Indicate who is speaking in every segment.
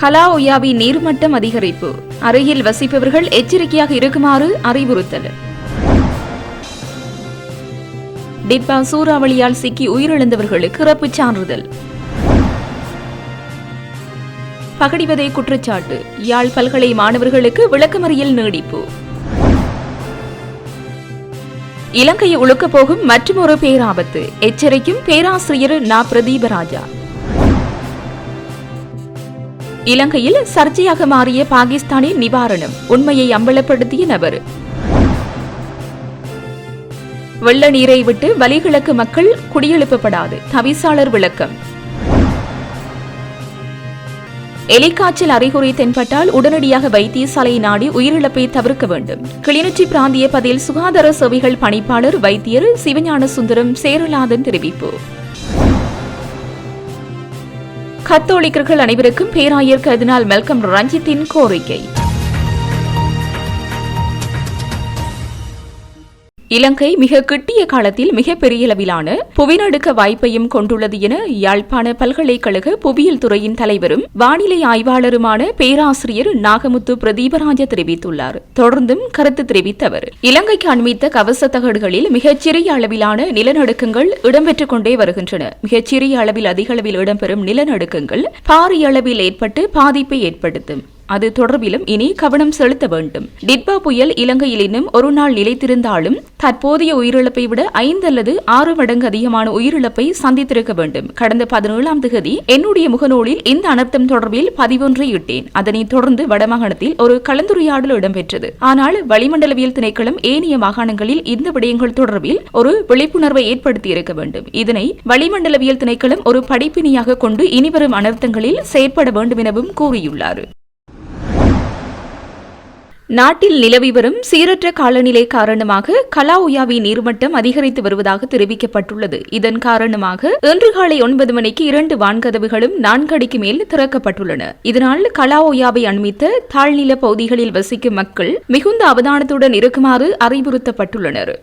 Speaker 1: கலாஒயாவி நீர்மட்டம் அதிகரிப்பு. அருகில் வசிப்பவர்கள் எச்சரிக்கையாக இருக்குமாறு அறிவுறுத்தல். டிப்பா சூறாவளியால் சிக்கி உயிரிழந்தவர்களுக்கு இறப்புச் சான்றிதழ். பகடிவதை குற்றச்சாட்டு. யாழ் பல்கலை மாணவர்களுக்கு விளக்கமறியல் நீடிப்பு. இலங்கையை உழுக்கப் போகும் மற்றுமொரு பேராபத்து. எச்சரிக்கும் பேராசிரியர் நா. பிரதீபராஜா. இலங்கையில் சர்ச்சையாக மாறிய பாகிஸ்தானின் நிவாரணம் உண்மையை அம்பலப்படுத்திய நபர். வெள்ள நீரை விட்டு வலிகிழக்கு மக்கள் குடியெழுப்பப்படாது. தவிசாளர் விளக்கம். எலிக்காய்ச்சல் அறிகுறி தென்பட்டால் உடனடியாக வைத்தியசாலை நாடி உயிரிழப்பை தவிர்க்க வேண்டும். கிளிநொச்சி பிராந்திய பதில் சுகாதார சேவைகள் பணிப்பாளர் வைத்தியர் சிவஞான சுந்தரம் சேரலாதன் தெரிவிப்பு. கத்தோலிக்கர்கள் அனைவருக்கும் பேராயர் கதினால் மெல்கம் ரஞ்சித்தின் கோரிக்கை. இலங்கை மிக கிட்டிய காலத்தில் மிகப்பெரிய அளவிலான புவிநடுக்க வாய்ப்பையும் கொண்டுள்ளது என யாழ்ப்பாண பல்கலைக்கழக புவியியல் துறையின் தலைவரும் வானிலை ஆய்வாளருமான பேராசிரியர் நாகமுத்து பிரதீபராஜ தெரிவித்துள்ளார். தொடர்ந்தும் கருத்து தெரிவித்த அவர் இலங்கைக்கு அண்மித்த கவச தகடுகளில் மிகச்சிறிய அளவிலான நிலநடுக்கங்கள் இடம்பெற்றுக் கொண்டே வருகின்றன. மிகச்சிறிய அளவில் அதிக அளவில் இடம்பெறும் நிலநடுக்கங்கள் பாரிய அளவில் ஏற்பட்டு பாதிப்பை ஏற்படுத்தும். அது தொடர்பிலும் இனி கவனம் செலுத்த வேண்டும். டிட்பா புயல் இலங்கையில் இன்னும் ஒரு நாள் நிலைத்திருந்தாலும் தற்போதைய உயிரிழப்பை விட ஐந்து அல்லது ஆறு மடங்கு அதிகமான உயிரிழப்பை சந்தித்திருக்க வேண்டும். கடந்த பதினேழாம் தேதி என்னுடைய முகநூலில் இந்த அனர்த்தம் தொடர்பில் பதிவொன்றை இட்டேன். அதனைத் தொடர்ந்து வடமாகாணத்தில் ஒரு கலந்துரையாடல் இடம்பெற்றது. ஆனால் வளிமண்டலவியல் திணைக்களம் ஏனைய மாகாணங்களில் இந்த விடயங்கள் தொடர்பில் ஒரு விழிப்புணர்வை ஏற்படுத்தி இருக்க வேண்டும். இதனை வளிமண்டலவியல் திணைக்களம் ஒரு படிப்பினையாக கொண்டு இனிவரும் அனர்த்தங்களில் செயற்பட வேண்டும் எனவும் கூறியுள்ளார். நாட்டில் நிலவி வரும் சீரற்ற காலநிலை காரணமாக கலாஉயாவி நீர்மட்டம் அதிகரித்து வருவதாக தெரிவிக்கப்பட்டுள்ளது. இதன் காரணமாக இன்று காலை ஒன்பது மணிக்கு இரண்டு வான்கதவுகளும் நான்கு அடிக்கு மேல் திறக்கப்பட்டுள்ளன. இதனால் கலாஓயாவை அண்மித்த தாழ்நில பகுதிகளில் வசிக்கும் மக்கள் மிகுந்த அவதானத்துடன் இருக்குமாறு அறிவுறுத்தப்பட்டுள்ளனர்.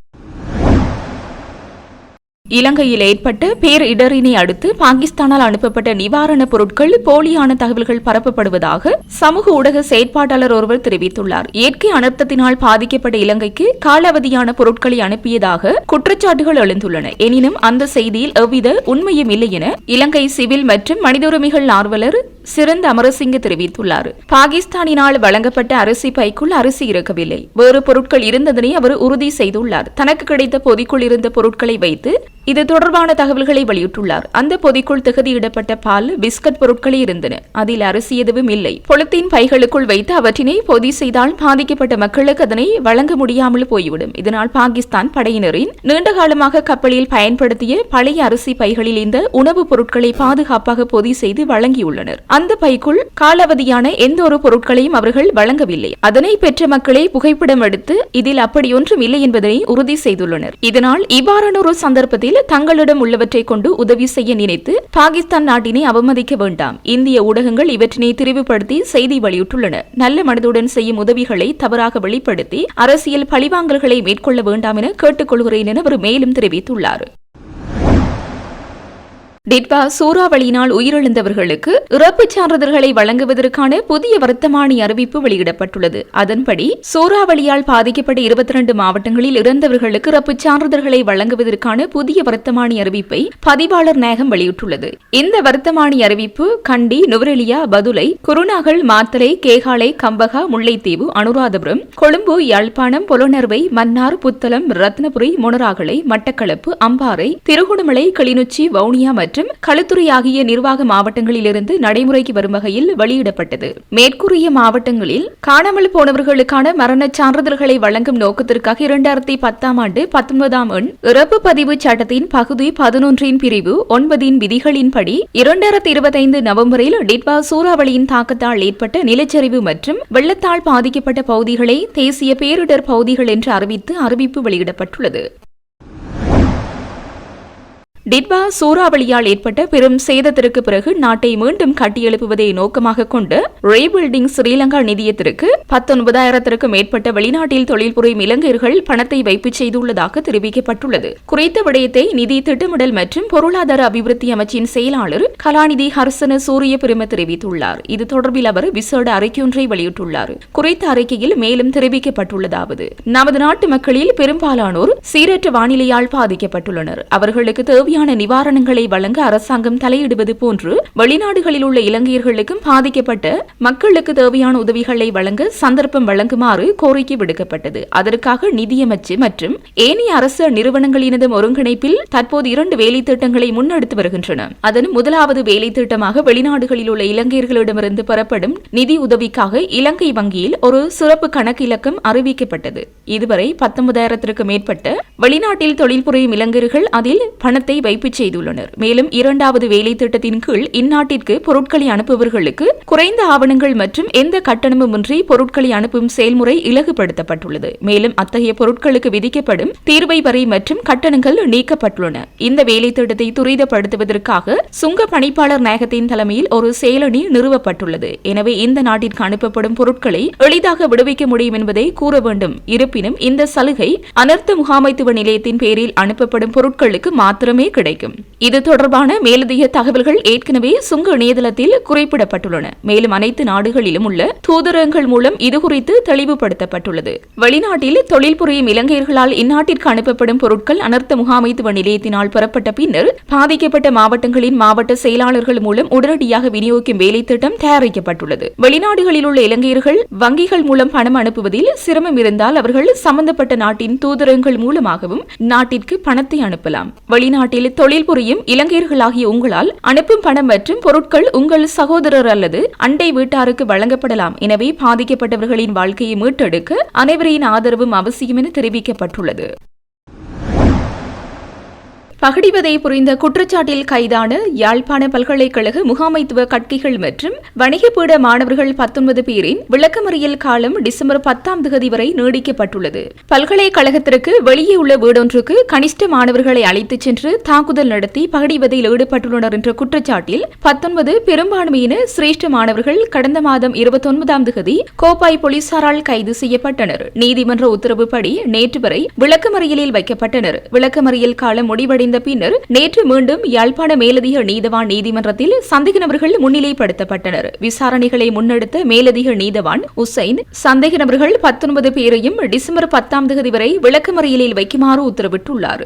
Speaker 1: இலங்கையில் ஏற்பட்ட பேரிடரினை அடுத்து பாகிஸ்தானால் அனுப்பப்பட்ட நிவாரணப் பொருட்கள் போலியான தகவல்கள் பரப்பப்படுவதாக சமூக ஊடக செயற்பாட்டாளர் ஒருவர் தெரிவித்துள்ளார். இயற்கை அனர்த்தத்தினால் பாதிக்கப்பட்ட இலங்கைக்கு காலாவதியான பொருட்களை அனுப்பியதாக குற்றச்சாட்டுகள் எழுந்துள்ளன. எனினும் அந்த செய்தியில் எவ்வித உண்மையும் இல்லை என இலங்கை சிவில் மற்றும் மனித உரிமைகள் ஆர்வலர் சிறந்த அமரசிங்க தெரிவித்துள்ளார். பாகிஸ்தானினால் வழங்கப்பட்ட அரிசி பைக்குள் அரிசி இருக்கவில்லை வேறு பொருட்கள் இருந்ததனை அவர் உறுதி செய்துள்ளார். தனக்கு கிடைத்த பொதிக்குள் இருந்த பொருட்களை வைத்து இது தொடர்பான தகவல்களை வெளியிட்டுள்ளார். அந்த பொதிக்குள் தகுதியிடப்பட்ட பால் பிஸ்கட் பொருட்களே இருந்தன. அதில் அரிசி எதுவும் இல்லை. பொலித்தீன் பைகளுக்குள் வைத்து அவற்றினை பொதி செய்தால் பாதிக்கப்பட்ட மக்களுக்கு அதனை வழங்க முடியாமல் போய்விடும். இதனால் பாகிஸ்தான் படையினரின் நீண்ட காலமாக கப்பலில் பயன்படுத்திய பழைய அரிசி பைகளில் இந்த உணவுப் பொருட்களை பாதுகாப்பாக பொதி செய்து வழங்கியுள்ளனர். அந்த பைக்குள் காலாவதியான எந்த ஒரு பொருட்களையும் அவர்கள் வழங்கவில்லை. அதனை பெற்ற மக்களே புகைப்படம் எடுத்து இதில் அப்படியொன்றும் இல்லை என்பதனை உறுதி செய்துள்ளனர். இதனால் இவ்வாறான ஒரு சந்தர்ப்பத்தில் தங்களிடம் உள்ளவற்றை கொண்டு உதவி செய்ய நினைத்து பாகிஸ்தான் நாட்டினை அவமதிக்க வேண்டாம். இந்திய ஊடகங்கள் இவற்றினை திரிவுபடுத்தி செய்தி வெளியிட்டுள்ளன. நல்ல மனதுடன் செய்யும் உதவிகளை தவறாக வெளிப்படுத்தி அரசியல் பழிவாங்கல்களை மேற்கொள்ள வேண்டாம் என கேட்டுக்கொள்கிறேன் என அவர் மேலும் தெரிவித்துள்ளார். டிட்வா சூறாவளியினால் உயிரிழந்தவர்களுக்கு இறப்புச் சான்றிதழ்களை வழங்குவதற்கான புதிய வர்த்தமானி அறிவிப்பு வெளியிடப்பட்டுள்ளது. அதன்படி சூறாவளியால் பாதிக்கப்பட்ட இருபத்தி இரண்டு மாவட்டங்களில் இறந்தவர்களுக்கு இறப்புச் சான்றிதழ்களை வழங்குவதற்கான புதிய வர்த்தமானி அறிவிப்பை பதிவாளர் நேகம் வெளியிட்டுள்ளது. இந்த வர்த்தமானி அறிவிப்பு கண்டி நுவரெலியா பதுலை குருநாகல் மாத்தலை கேகாலை கம்பகா முல்லைத்தீவு அனுராதபுரம் கொழும்பு யாழ்ப்பாணம் பொலனர்வை மன்னார் புத்தளம் ரத்னபுரி முனராகலை மட்டக்களப்பு அம்பாறை திருகோணமலை கிளிநொச்சி வவுனியா மற்றும் மற்றும் களுத்துறை ஆகிய நிர்வாக மாவட்டங்களிலிருந்து நடைமுறைக்கு வரும் வகையில் வெளியிடப்பட்டது. மேற்கூறிய மாவட்டங்களில் காணாமல் போனவர்களுக்கான மரண சான்றிதழ்களை வழங்கும் நோக்கத்திற்காக இரண்டாயிரத்தி பத்தாம் ஆண்டு பத்தொன்பதாம் எண் இறப்பு பதிவு சட்டத்தின் பகுதி பதினொன்றின் பிரிவு ஒன்பதின் விதிகளின்படி இரண்டாயிரத்தி இருபத்தைந்து நவம்பரில் டிட்வா சூறாவளியின் தாக்கத்தால் ஏற்பட்ட நிலச்சரிவு மற்றும் வெள்ளத்தால் பாதிக்கப்பட்ட பகுதிகளை தேசிய பேரிடர் பகுதிகள் என்று அறிவித்து அறிவிப்பு வெளியிடப்பட்டுள்ளது. டிட்வா சூறாவளியால் ஏற்பட்ட பெரும் சேதத்திற்கு பிறகு நாட்டை மீண்டும் கட்டியெழுப்புவதை நோக்கமாக கொண்டு ரீபில்டிங் ஸ்ரீலங்கா நிதியத்திற்கு பத்தொன்பதாயிரத்திற்கும் மேற்பட்ட வெளிநாட்டில் தொழில் புரியும் இலங்கையர்கள் பணத்தை வைப்பு செய்துள்ளதாக தெரிவிக்கப்பட்டுள்ளது. குறித்த விடயத்தை நிதி திட்டமிடல் மற்றும் பொருளாதார அபிவிருத்தி அமைச்சின் செயலாளர் கலாநிதி ஹர்சன சூரிய பெரும தெரிவித்துள்ளார். இது தொடர்பில் அவர் விசேட அறிக்கையொன்றை வெளியிட்டுள்ளார். குறித்த அறிக்கையில் மேலும் தெரிவிக்கப்பட்டுள்ளதாவது. நமது நாட்டு மக்களில் பெரும்பாலானோர் சீரற்ற வானிலையால் பாதிக்கப்பட்டுள்ளனர். அவர்களுக்கு தேவையான தேவையான நிவாரணங்களை வழங்க அரசாங்கம் தலையிடுவது போன்று வெளிநாடுகளில் உள்ள இலங்கையர்களுக்கும் பாதிக்கப்பட்ட மக்களுக்கு தேவையான உதவிகளை வழங்க சந்தர்ப்பம் வழங்குமாறு கோரிக்கை விடுக்கப்பட்டது. அதற்காக நிதியமைச்சு மற்றும் ஏனைய அரசு நிறுவனங்களினதும் ஒருங்கிணைப்பில் தற்போது இரண்டு வேலை திட்டங்களை முன்னெடுத்து வருகின்றன. அதன் முதலாவது வேலை திட்டமாக வெளிநாடுகளில் உள்ள இலங்கையர்களிடமிருந்து பெறப்படும் நிதி உதவிக்காக இலங்கை வங்கியில் ஒரு சிறப்பு கணக்கு இலக்கம் அறிவிக்கப்பட்டது. இதுவரை பத்தொன்பதாயிரத்திற்கும் மேற்பட்ட வெளிநாட்டில் தொழில் புரியும் இலங்கையர்கள் அதில் பணத்தை வைப்பு செய்துள்ளனர். மேலும் இரண்டாவது வேலை திட்டத்தின் கீழ் இந்நாட்டிற்கு பொருட்களை அனுப்புபவர்களுக்கு குறைந்த ஆவணங்கள் மற்றும் எந்த கட்டணமுமின்றி பொருட்களை அனுப்பும் செயல்முறை இலகுபடுத்தப்பட்டுள்ளது மேலும் அத்தகைய பொருட்களுக்கு விதிக்கப்படும் தீர்வை வரி மற்றும் கட்டணங்கள் நீக்கப்பட்டுள்ளன. இந்த வேலை திட்டத்தை துரிதப்படுத்துவதற்காக சுங்க பணிப்பாளர் நாயகத்தின் தலைமையில் ஒரு செயலணி நிறுவப்பட்டுள்ளது. எனவே இந்த நாட்டிற்கு அனுப்பப்படும் பொருட்களை எளிதாக விடுவிக்க முடியும் என்பதை கூற வேண்டும். இருப்பினும் இந்த சலுகை அனர்த்த முகாமைத்துவ நிலையத்தின் பேரில் அனுப்பப்படும் பொருட்களுக்கு மாத்திரமே கிடைக்கும். இது தொடர்பான மேலதிக தகவல்கள் ஏற்கனவே சுங்க இணையதளத்தில் குறிப்பிடப்பட்டுள்ளன. மேலும் அனைத்து நாடுகளிலும் உள்ள தூதரகங்கள் மூலம் இதுகுறித்து தெளிவுபடுத்தப்பட்டுள்ளது. வெளிநாட்டில் தொழில் புரியும் இலங்கையர்களால் இந்நாட்டிற்கு அனுப்பப்படும் பொருட்கள் அனர்த்த முகாமைத்துவ நிலையத்தினால் பெறப்பட்ட பின்னர் பாதிக்கப்பட்ட மாவட்டங்களின் மாவட்ட செயலாளர்கள் மூலம் உடனடியாக விநியோகிக்கும் வேலை திட்டம் தயாரிக்கப்பட்டுள்ளது. வெளிநாடுகளில் உள்ள இலங்கையர்கள் வங்கிகள் மூலம் பணம் அனுப்புவதில் சிரமம் இருந்தால் அவர்கள் சம்பந்தப்பட்ட நாட்டின் தூதரகங்கள் மூலமாகவும் நாட்டிற்கு பணத்தை அனுப்பலாம். வெளிநாட்டில் தொழில் புரியும் இலங்கையர்களாகிய உங்களால் அனுப்பும் பணம் மற்றும் பொருட்கள் உங்கள் சகோதரர் அல்லது அண்டை வீட்டாருக்கு வழங்கப்படலாம். எனவே பாதிக்கப்பட்டவர்களின் வாழ்க்கையை மீட்டெடுக்க அனைவரின் ஆதரவும் அவசியம் என தெரிவிக்கப்பட்டுள்ளது. பகடிவதை புரிந்த குற்றச்சாட்டில் கைதான யாழ்ப்பாண பல்கலைக்கழக முகாமைத்துவ கட்கிகள் மற்றும் வணிகப்பீட மாணவர்கள் பத்தொன்பது பேரின் விளக்கமறியல் காலம் டிசம்பர் பத்தாம் தேதி வரை நீடிக்கப்பட்டுள்ளது. பல்கலைக்கழகத்திற்கு வெளியே உள்ள வீடொன்றுக்கு கனிஷ்ட மாணவர்களை அழைத்துச் சென்று தாக்குதல் நடத்தி பகடிவதையில் ஈடுபட்டுள்ளனர் என்ற குற்றச்சாட்டில் பத்தொன்பது பெரும்பான்மையின சிரேஷ்ட மாணவர்கள் கடந்த மாதம் இருபத்தொன்பதாம் தேதி கோப்பாய் போலீசாரால் கைது செய்யப்பட்டனர். நீதிமன்ற உத்தரவுப்படி நேற்று வரை விளக்கமறியலில் வைக்கப்பட்டனர். விளக்கமறியல் காலம் முடிவடை முடிவடைந்த பின்னர் நேற்று மீண்டும் யாழ்ப்பாண மேலதிக நீதவான் நீதிமன்றத்தில் சந்தேக நபர்கள் முன்னிலைப்படுத்தப்பட்டனர். விசாரணைகளை முன்னெடுத்த மேலதிக நீதவான் உசைன் சந்தேக நபர்கள் பத்தொன்பது பேரையும் டிசம்பர் பத்தாம் தேதி வரை விளக்கமறியலில் வைக்குமாறு உத்தரவிட்டுள்ளார்.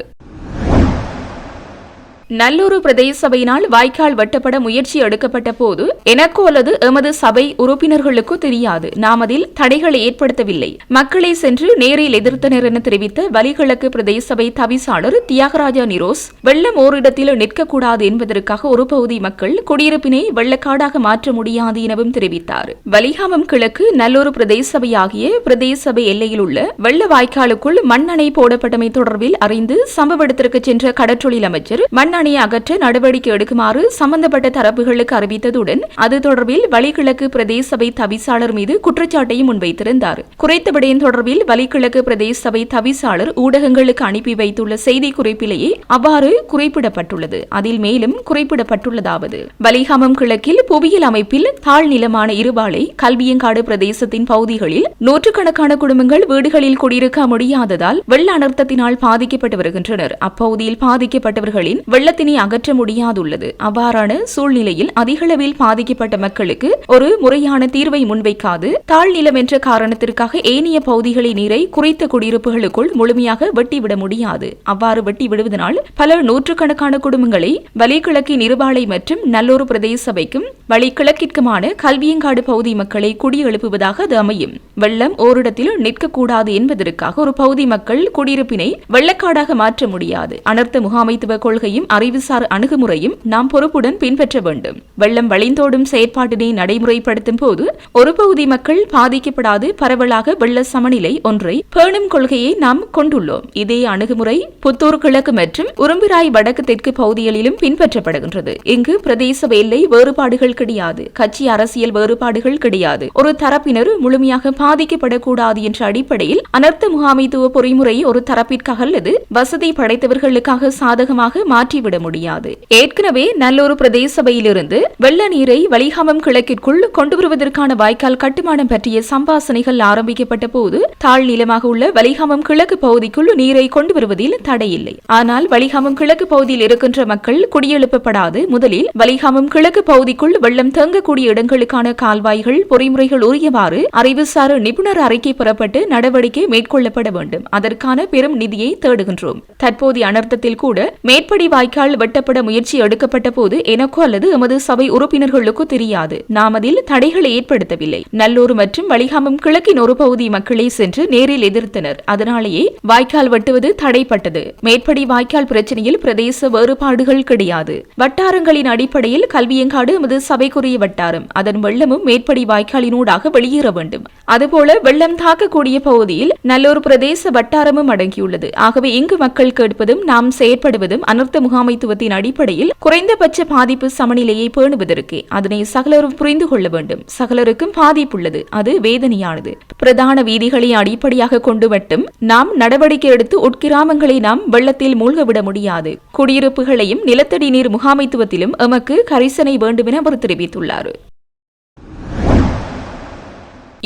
Speaker 1: நல்லூர் பிரதேச சபையினால் வாய்க்கால் வெட்டப்பட முயற்சி எடுக்கப்பட்ட போது எனக்கோ அல்லது எமது சபை உறுப்பினர்களுக்கோ தெரியாது. நாம் அதில் தடைகளை ஏற்படுத்தவில்லை. மக்களை சென்று நேரில் எதிர்த்தனர் என தெரிவித்த வலிகிழக்கு பிரதேச சபை தவிசாளர் தியாகராஜா நிரோஸ் வெள்ளம் ஓரிடத்தில் நிற்கக்கூடாது என்பதற்காக ஒரு பகுதி மக்கள் குடியிருப்பினை வெள்ளக்காடாக மாற்ற முடியாது எனவும் தெரிவித்தார். வலிகாமம் கிழக்கு நல்லூர் பிரதேச சபை ஆகிய பிரதேச சபை எல்லையில் உள்ள வெள்ள வாய்க்காலுக்குள் மண் அணை போடப்பட்டமை தொடர்பில் அறிந்து சம்பவ இடத்திற்கு சென்ற கடற்றொழில் அமைச்சர் மண் அணையை அகற்ற நடவடிக்கை எடுக்குமாறு சம்பந்தப்பட்ட தரப்புகளுக்கு அறிவித்ததுடன் அது தொடர்பில் வலிகிழக்கு பிரதேச சபை தவிசாளர் மீது குற்றச்சாட்டையும் முன்வைத்திருந்தார். குறைத்த விடயம் தொடர்பில் வலிகிழக்கு பிரதேச சபை தவிசாளர் ஊடகங்களுக்கு அனுப்பி வைத்துள்ள செய்தி குறிப்பிலேயே அவ்வாறு குறிப்பிடப்பட்டுள்ளது. அதில் மேலும் குறிப்பிடப்பட்டுள்ளதாவது வலிகாமம் கிழக்கில் புவியியல் அமைப்பில் தாழ் நிலமான இருபாலை கல்வியங்காடு பிரதேசத்தின் பகுதிகளில் நூற்றுக்கணக்கான குடும்பங்கள் வீடுகளில் குடியிருக்க முடியாததால் வெள்ள அனர்த்தத்தினால் பாதிக்கப்பட்டு வருகின்றனர். அப்பகுதியில் பாதிக்கப்பட்டவர்களின் வெள்ள வெள்ளத்தினை அகற்ற முடியாதுள்ளது. அவ்வாறான சூழ்நிலையில் அதிகளவில் பாதிக்கப்பட்ட மக்களுக்கு ஒரு முறையான தீர்வை முன்வைக்காது. தாழ்நிலம் என்ற காரணத்திற்காக ஏனைய பகுதிகளின் நீரை குறைத்த குடியிருப்புகளுக்குள் முழுமையாக வெட்டிவிட முடியாது. அவ்வாறு வெட்டி விடுவதனால் பல நூற்றுக்கணக்கான குடும்பங்களை வலிகிழக்கின் நிருபாலை மற்றும் நல்லூர் பிரதேச சபைக்கும் வழிகிழக்கிற்குமான கல்வியங்காடு பகுதி மக்களை குடியெழுப்புவதாக அது அமையும். வெள்ளம் ஓரிடத்தில் நிற்கக்கூடாது என்பதற்காக ஒரு பகுதி மக்கள் குடியிருப்பினை வெள்ளக்காடாக மாற்ற முடியாது. அனர்த்த முகாமைத்துவ கொள்கையும் அறிவுசார் அணுகுமுறையும் நாம் பொறுப்புடன் பின்பற்ற வேண்டும். வெள்ளம் வழிந்தோடும் செயற்பாட்டினை நடைமுறைப்படுத்தும் போது ஒரு பகுதி மக்கள் பாதிக்கப்படாது பரவலாக வெள்ள சமநிலை ஒன்றை பேணும் கொள்கையை நாம் கொண்டுள்ளோம். இதே அணுகுமுறை புத்தூர் கிழக்கு மற்றும் உரும்பிராய் வடக்கு தெற்கு பகுதிகளிலும் பின்பற்றப்படுகின்றது. இங்கு பிரதேச வேலை வேறுபாடுகள் கிடையாது. கட்சி அரசியல் வேறுபாடுகள் கிடையாது. ஒரு தரப்பினர் முழுமையாக பாதிக்கப்படக்கூடாது என்ற அடிப்படையில் அனர்த்த முகாமைத்துவ பொறிமுறை ஒரு தரப்பிற்காக அல்லது வசதி படைத்தவர்களுக்காக சாதகமாக மாற்றி தங்கிவிட முடியாது. ஏற்கனவே நல்லூர் பிரதேச சபையிலிருந்து வெள்ள நீரை வலிகாமம் கிழக்கிற்குள் கொண்டு வருவதற்கான வாய்க்கால் கட்டுமானம் பற்றிய சம்பாசனைகள் ஆரம்பிக்கப்பட்ட போது தாழ் நிலமாக உள்ள வலிகாமம் கிழக்கு பகுதிக்குள் நீரை கொண்டு வருவதில் தடையில்லை. ஆனால் வலிகாமம் கிழக்கு பகுதியில் இருக்கின்ற மக்கள் குடியெழுப்பப்படாது. முதலில் வலிகாமம் கிழக்கு பகுதிக்குள் வெள்ளம் தங்கக்கூடிய இடங்களுக்கான கால்வாய்கள் பொறிமுறைகள் உரியவாறு அறிவுசார் நிபுணர் அறிக்கை பெறப்பட்டு நடவடிக்கை மேற்கொள்ளப்பட வேண்டும். அதற்கான பெரும் நிதியை தேடுகின்றோம். தற்போதைய அனர்த்தத்தில் கூட மேற்படி வாய்க்கால் வெட்டப்பட முயற்சி எடுக்கப்பட்ட போது எனக்கோ அல்லது எமது சபை உறுப்பினர்களுக்கோ தெரியாது. நாம் அதில் தடைகளை ஏற்படுத்தவில்லை. நல்லூர் மற்றும் வலிகாமம் கிழக்கின் ஒரு பகுதி மக்களை சென்று நேரில் எதிர்த்தனர். அதனாலேயே வாய்க்கால் வெட்டுவது தடைப்பட்டது. மேற்படி வாய்க்கால் பிரச்சனையில் பிரதேச வேறுபாடுகள் கிடையாது. வட்டாரங்களின் அடிப்படையில் கல்வியங்காடு எமது சபைக்குரிய வட்டாரம். அதன் வெள்ளமும் மேற்படி வாய்க்காலினூடாக வெளியேற வேண்டும். அதுபோல வெள்ளம் தாக்கக்கூடிய பகுதியில் நல்லூர் பிரதேச வட்டாரமும் அடங்கியுள்ளது. ஆகவே இங்கு மக்கள் கேட்பதும் நாம் செயற்படுவதும் அனர்த்த முகாம் முகாமைத்துவத்தின் அடிப்படையில் குறைந்தபட்ச பாதிப்பு சமநிலையை பேணுவதற்கு அதனை சகலரும் புரிந்து கொள்ள வேண்டும். சகலருக்கும் பாதிப்புள்ளது. அது வேதனையானது. பிரதான வீதிகளை அடிப்படையாக கொண்டு மட்டும் நாம் நடவடிக்கை எடுத்து உட்கிராமங்களை நாம் வெள்ளத்தில் மூழ்கவிட முடியாது. குடியிருப்புகளையும் நிலத்தடி நீர் முகாமைத்துவத்திலும் எமக்கு கரிசனை வேண்டும் என அவர் தெரிவித்துள்ளார்.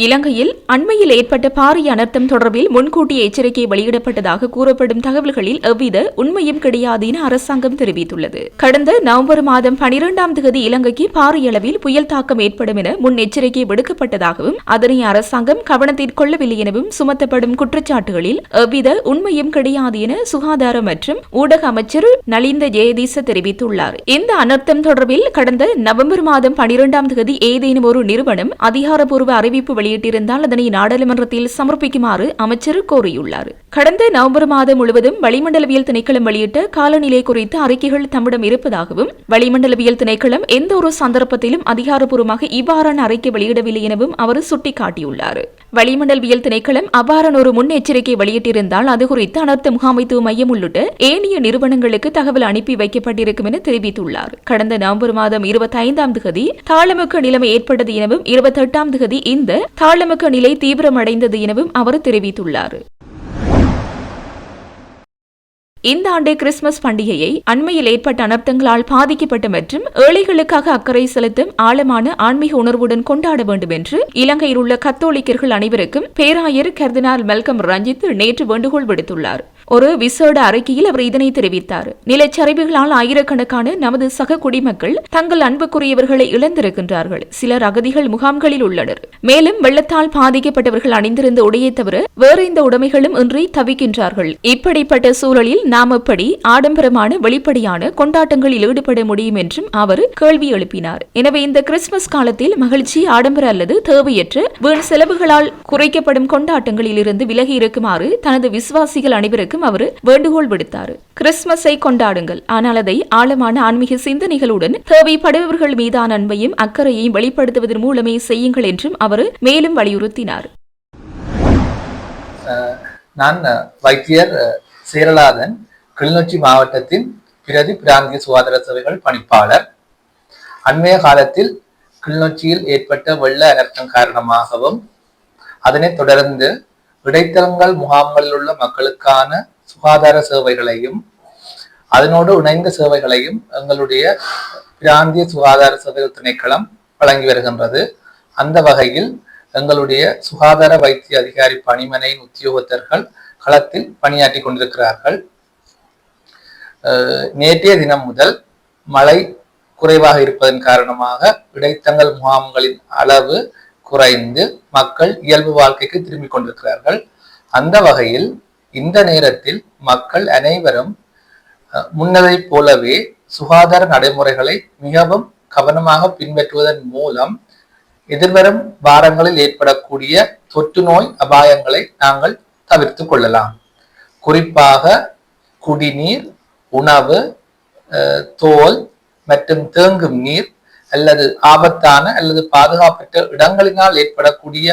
Speaker 1: இலங்கையில் அண்மையில் ஏற்பட்ட பாரிய அனர்த்தம் தொடர்பில் முன்கூட்டிய எச்சரிக்கை வெளியிடப்பட்டதாக கூறப்படும் தகவல்களில் எவ்வித உண்மையும் கிடையாது என அரசாங்கம் தெரிவித்துள்ளது. கடந்த நவம்பர் மாதம் பனிரெண்டாம் தேதி இலங்கைக்கு பாரிய அளவில் புயல் தாக்கம் ஏற்படும் என முன் எச்சரிக்கை விடுக்கப்பட்டதாகவும் அதனை அரசாங்கம் கவனத்தில் கொள்ளவில்லை எனவும் சுமத்தப்படும் குற்றச்சாட்டுகளில் எவ்வித உண்மையும் கிடையாது என சுகாதார மற்றும் ஊடக அமைச்சர் நலிந்த ஜெயதீச தெரிவித்துள்ளார். இந்த அனர்த்தம் தொடர்பில் கடந்த நவம்பர் மாதம் பனிரெண்டாம் தேதி ஏதேனும் ஒரு நிறுவனம் அதிகாரப்பூர்வ அறிவிப்பு வெளியிட்டிருந்தால் அதனை நாடாளுமன்றத்தில் சமர்ப்பிக்குமாறு அமைச்சர் கோரியுள்ளார். கடந்த நவம்பர் மாதம் முழுவதும் வளிமண்டலவியல் திணைக்களம் வெளியிட்ட காலநிலை குறித்த அறிக்கைகள் தம்மிடம் இருப்பதாகவும் வளிமண்டலவியல் திணைக்களம் எந்த ஒரு சந்தர்ப்பத்திலும் அதிகாரப்பூர்வமாக இவ்வாறான அறிக்கை வெளியிடவில்லை எனவும் அவர் சுட்டிக்காட்டியுள்ளார். வளிமண்டலவியல் திணைக்களம் அவ்வாறான ஒரு முன்னெச்சரிக்கை வெளியிட்டிருந்தால் அது குறித்து அனர்த்த முகாமைத்துவ மையம் உள்ளிட்ட ஏனைய நிறுவனங்களுக்கு தகவல் அனுப்பி வைக்கப்பட்டிருக்கும் என தெரிவித்துள்ளார். கடந்த நவம்பர் மாதம் இருபத்தைந்தாம் திகதி தேதி தாளமுக்க நிலைமை ஏற்பட்டது எனவும் இருபத்தெட்டாம் திகதி தேதி இந்த தாளமுக்க நிலை தீவிரமடைந்தது எனவும் அவர் தெரிவித்துள்ளார். இந்த ஆண்டு கிறிஸ்துமஸ் பண்டிகையை அண்மையில் ஏற்பட்ட அனர்த்தங்களால் பாதிக்கப்பட்ட மற்றும் ஏழைகளுக்காக அக்கறை செலுத்தும் ஆழமான ஆன்மீக உணர்வுடன் கொண்டாட வேண்டும் என்று இலங்கையில் உள்ள கத்தோலிக்கர்கள் அனைவருக்கும் பேராயர் கர்தினால் மெல்கம் ரஞ்சித் நேற்று வேண்டுகோள் விடுத்துள்ளார். ஒரு விசேட அறிக்கையில் அவர் இதனை தெரிவித்தார். நிலச்சரிவுகளால் ஆயிரக்கணக்கான நமது சக குடிமக்கள் தங்கள் அன்புக்குரியவர்களை இழந்திருக்கின்றார்கள். சிலர் அகதிகள் முகாம்களில் உள்ளனர். மேலும் வெள்ளத்தால் பாதிக்கப்பட்டவர்கள் அணிந்திருந்த உடையை தவிர வேறு எந்த உடைமைகளும் இன்றி தவிக்கின்றார்கள். இப்படிப்பட்ட சூழலில் நாம் எப்படி ஆடம்பரமான வெளிப்படையான கொண்டாட்டங்களில் ஈடுபட முடியும் என்றும் அவர் கேள்வி எழுப்பினார். எனவே இந்த கிறிஸ்துமஸ் காலத்தில் மகிழ்ச்சி ஆடம்பர அல்லது தேவையற்ற வீண் செலவுகளால் குறைக்கப்படும் கொண்டாட்டங்களில் இருந்து விலகி இருக்குமாறு தனது விசுவாசிகள் அனைவருக்கும் அனைவருக்கும் அவர் வேண்டுகோள் விடுத்தார். கிறிஸ்துமஸை கொண்டாடுங்கள். ஆனால் அதை ஆழமான ஆன்மீக சிந்தனைகளுடன் தேவைப்படுபவர்கள் மீதான அன்பையும் அக்கறையையும் வெளிப்படுத்துவதன் மூலமே செய்யுங்கள் என்றும் அவர் மேலும் வலியுறுத்தினார்.
Speaker 2: நான் வைத்தியர் சேரலாதன் கிளிநொச்சி மாவட்டத்தின் பிரதி பிராந்திய சுகாதார சேவைகள் பணிப்பாளர். அண்மைய காலத்தில் கிளிநொச்சியில் ஏற்பட்ட வெள்ள அனர்த்தம் காரணமாகவும் அதனைத் தொடர்ந்து இடைத்தரங்கள் முகாம்களில் உள்ள மக்களுக்கான சுகாதார சேவைகளையும் அதனோடு இணைந்த சேவைகளையும் எங்களுடைய பிராந்திய சுகாதார சேவைகள் திணைக்களம் வழங்கி வருகின்றது. அந்த வகையில் எங்களுடைய சுகாதார வைத்திய அதிகாரி பணிமனையின் உத்தியோகத்தர்கள் களத்தில் பணியாற்றி கொண்டிருக்கிறார்கள். நேற்றைய தினம் முதல் மழை குறைவாக இருப்பதன் காரணமாக இடைத்தங்கள் முகாம்களின் அளவு குறைந்து மக்கள் இயல்பு வாழ்க்கைக்கு திரும்பிக் கொண்டிருக்கிறார்கள். அந்த வகையில் இந்த நேரத்தில் மக்கள் அனைவரும் முன்னதை போலவே சுகாதார நடைமுறைகளை மிகவும் கவனமாக பின்பற்றுவதன் மூலம் எதிர்வரும் வாரங்களில் ஏற்படக்கூடிய தொற்று நோய் அபாயங்களை நாங்கள் தவிர்த்து கொள்ளலாம். குறிப்பாக குடிநீர் உணவு தோல் மற்றும் தேங்கும் நீர் அல்லது ஆபத்தான அல்லது பாதுகாப்பற்ற இடங்களினால் ஏற்படக்கூடிய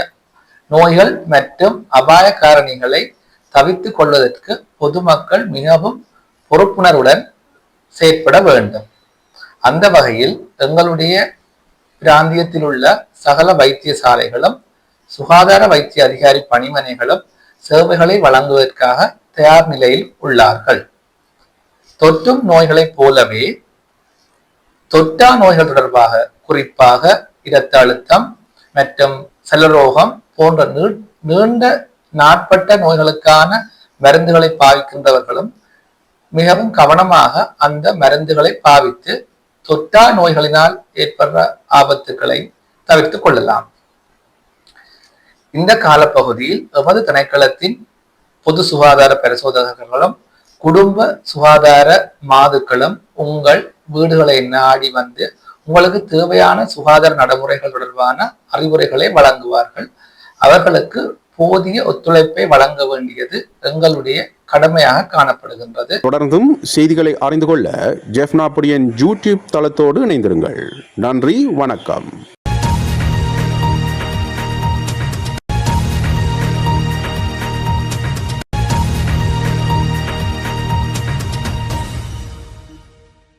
Speaker 2: நோய்கள் மற்றும் அபாய காரணிகளை தவித்து கொள்வதற்கு பொதுமக்கள் மிகவும் பொறுப்புணர்வுடன் செயற்பட வேண்டும். அந்த வகையில் எங்களுடைய பிராந்தியத்தில் உள்ள சகல வைத்தியசாலைகளும் சுகாதார வைத்திய அதிகாரி பணிமனைகளும் சேவைகளை வழங்குவதற்காக தயார் நிலையில் உள்ளார்கள். தொற்றும் நோய்களைப் போலவே தொற்றா நோய்கள் தொடர்பாக குறிப்பாக இரத்த அழுத்தம் மற்றும் செல்லரோகம் போன்ற நீ- நீண்ட நாட்பட்ட நோய்களுக்கான மருந்துகளை பாவிக்கின்றவர்களும் மிகவும் கவனமாக அந்த மருந்துகளை பாவித்து தொற்றா நோய்களினால் ஏற்படுற ஆபத்துக்களை தவிர்த்துக் கொள்ளலாம். இந்த காலப்பகுதியில் எமது திணைக்களத்தின் பொது சுகாதார பரிசோதகர்களும் குடும்ப சுகாதார மாதுக்களும் உங்கள் வீடுகளை நாடி வந்து உங்களுக்கு தேவையான சுகாதார நடைமுறைகள் தொடர்பான அறிவுரைகளை வழங்குவார்கள். அவர்களுக்கு போதிய ஒத்துழைப்பை வழங்க வேண்டியது எங்களுடைய கடமையாக காணப்படுகின்றது.
Speaker 3: தொடர்ந்தும் செய்திகளை அறிந்து கொள்ள ஜெஃப்னாபுரியன் யூடியூப் தளத்தோடு இணைந்திருங்கள். நன்றி வணக்கம்.